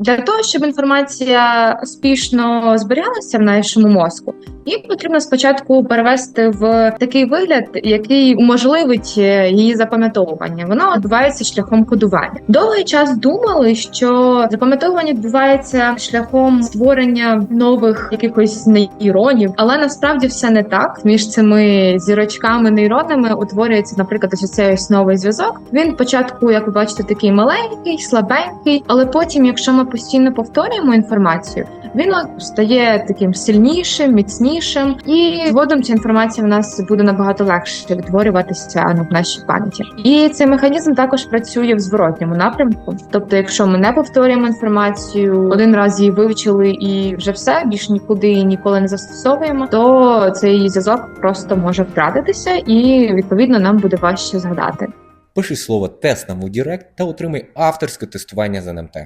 Для того, щоб інформація успішно зберігалася в нашому мозку, її потрібно спочатку перевести в такий вигляд, який уможливить е, її запам'ятовування. Воно відбувається шляхом кодування. Довгий час думали, що запам'ятовування відбувається шляхом створення нових якихось нейронів, але насправді все не так. Між цими зірочками нейронами утворюється, наприклад, ось цей ось новий зв'язок. Він спочатку, як ви бачите, такий маленький, слабенький, але потім, якщо ми постійно повторюємо інформацію, він стає таким сильнішим, міцнішим, і згодом ця інформація в нас буде набагато легше відтворюватися в нашій пам'яті. І цей механізм також працює в зворотньому напрямку. Тобто, якщо ми не повторюємо інформацію, один раз її вивчили і вже все більш нікуди і ніколи не застосовуємо, то цей зв'язок просто може втратитися, і відповідно нам буде важче згадати. Пиши слово тест у Директ та отримай авторське тестування з НМТ.